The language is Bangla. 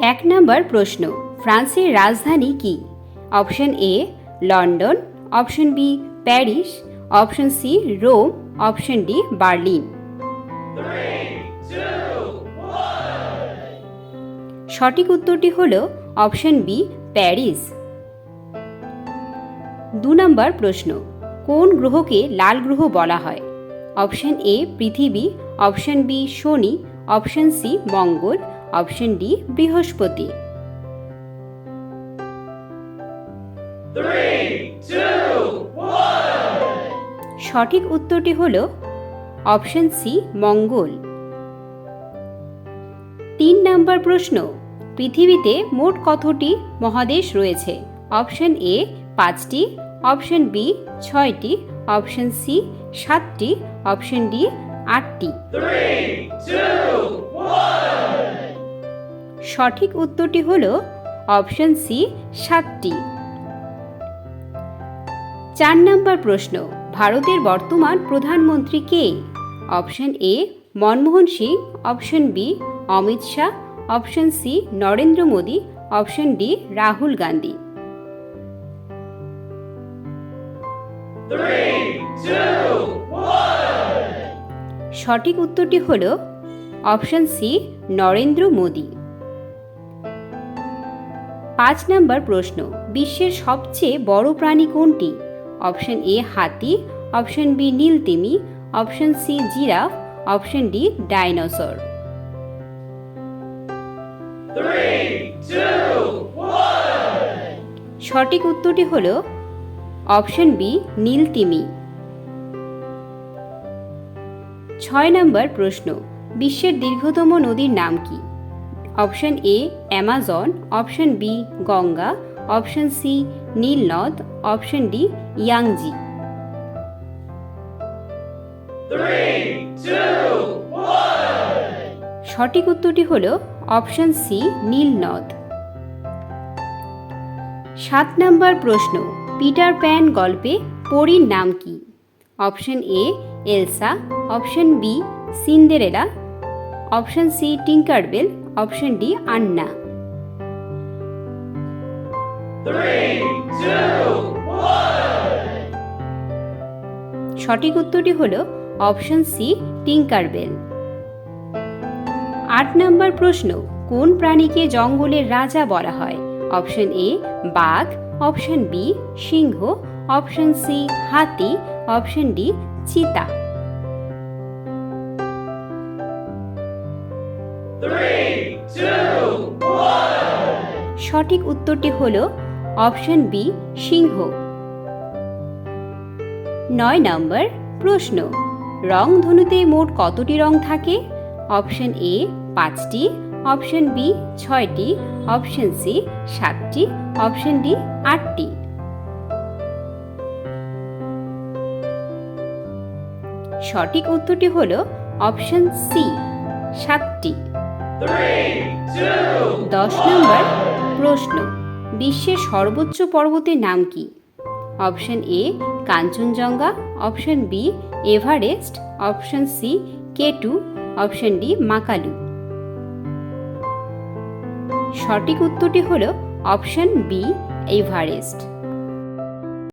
এক নম্বর প্রশ্ন, ফ্রান্সের রাজধানী কি? Option A, London, option B, Paris, option C, Rome, option D, Berlin. সঠিক উত্তরটি হল অপশন বি, প্যারিস। দু নম্বর প্রশ্ন, কোন গ্রহকে লাল গ্রহ বলা হয়? অপশন এ, পৃথিবী, অপশন বি, শনি, অপশন সি, মঙ্গল অপশন ডি, বৃহস্পতি। সঠিক উত্তরটি হল অপশন সি, মঙ্গল। তিন নম্বর প্রশ্ন, পৃথিবীতে মোট কতটি মহাদেশ রয়েছে? অপশন এ, পাঁচটি। অপশন বি, ছয়টি। অপশন সি, সাতটি। অপশন ডি, আটটি। সঠিক উত্তরটি হল অপশন সি, সাতটি। চার নম্বর প্রশ্ন, ভারতের বর্তমান প্রধানমন্ত্রী কে? Option A, Manmohan Singh, option B, Amit Shah, option C, Narendra Modi, option D, Rahul Gandhi. সঠিক উত্তরটি হল অপশন সি, নরেন্দ্র মোদী। পাঁচ নম্বর প্রশ্ন, বিশ্বের সবচেয়ে বড় প্রাণী কোনটি? অপশন এ হাতি, অপশন বি নীল নীলতিমি, option C giraffe, option D dinosaur. সঠিক উত্তরটি হল অপশন বি নীলতিমি। ছয় নম্বর প্রশ্ন, বিশ্বের দীর্ঘতম নদীর নাম কি? Option A, Amazon, option B, Ganga, option C, নীলনদ, option D, Yangtze. সঠিক উত্তরটি হল অপশন সি, নীলনদ। সাত নম্বর প্রশ্ন, পিটার প্যান গল্পে পরীর নাম কি? Option A, Elsa, option B, Cinderella option C Tinker Bell option D, Anna. সঠিক উত্তরটি হল অপশন সি টিঙ্কারবেল আট নম্বর প্রশ্ন, কোন প্রাণীকে জঙ্গলের রাজা বলা হয়? অপশন এ, বাঘ, অপশন বি, সিংহ, অপশন সি, হাতি, অপশন ডি, চিতা। সঠিক উত্তরটি হল অপশন বি, সিংহ। নয় নম্বর প্রশ্ন, রং ধনুতে মোট কতটি রং থাকে? অপশন এ, পাঁচটি। অপশন বি, ছয়টি। অপশন সি, সাতটি। অপশন ডি, আটটি। সঠিক উত্তরটি হল অপশন সি, সাতটি। দশ নম্বর প্রশ্ন, বিশ্বের সর্বোচ্চ পর্বতের নাম কি? Option A Kanchenjunga, option B Everest, option C K two option D Makalu. সঠিক উত্তরটি হল অপশন বি এভারেস্ট।